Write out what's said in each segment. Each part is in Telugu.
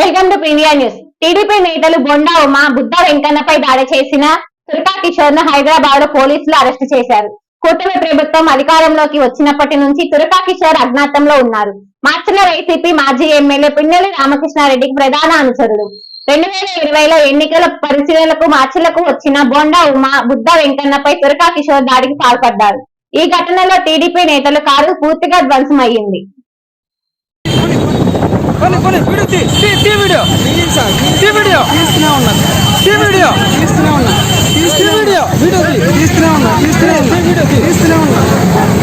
Welcome to premier news TDP నేతలు బొండా ఉమా బుద్ధ వెంకన్నపై దాడి చేసిన తుర్కా కిషోర్ను హైదరాబాద్లో పోలీసులు అరెస్టు చేశారు. కూటమి ప్రభుత్వం అధికారంలోకి వచ్చినప్పటి నుంచి తురకా కిషోర్ అజ్ఞాతంలో ఉన్నారు. మార్చిన వైసీపీ మాజీ ఎమ్మెల్యే పిన్నెల్లి రామకృష్ణారెడ్డికి ప్రధాన అనుచరుడు. రెండు వేల ఇరవైలో ఎన్నికల పరిశీలనకు మార్చిలకు వచ్చిన బొండా ఉమా బుద్ధ వెంకన్నపై తురకా కిషోర్ దాడికి పాల్పడ్డారు. ఈ ఘటనలో టీడీపీ నేతలు కారు పూర్తిగా ధ్వంసమయ్యింది. వీడియో తీ తీ వీడియో. తీ వీడియో. తీస్తూనే ఉన్నా. తీ వీడియో. తీస్తూనే ఉన్నా. తీ వీడియో వీడియో తీస్తూనే ఉన్నా. తీస్తూనే ఉన్నా వీడియో తీస్తూనే ఉన్నా.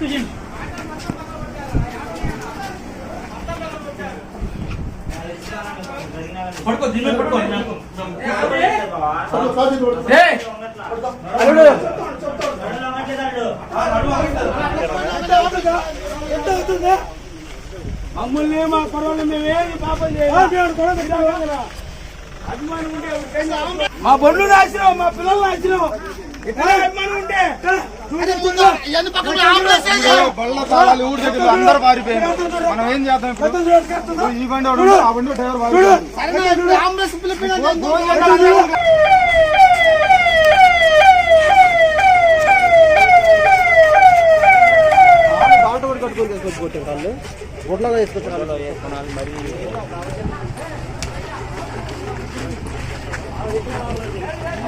గురు మమ్మల్ని మా కొడవలు మేమేమి పాపం అభిమానం ఉంటే మా బొడ్లు నాశనం మా పిల్లలు నాశనం ఇట్లా అభిమానం ఉంటే బళ్ళ తాళాలు ఊరు దగ్గర అందరు పారిపోయారు మనం ఏం చేద్దాం ఇప్పుడు? ఈ బండి ఆ బండి డ్రైవర్ పారిపోయాడు. మాచెల్ల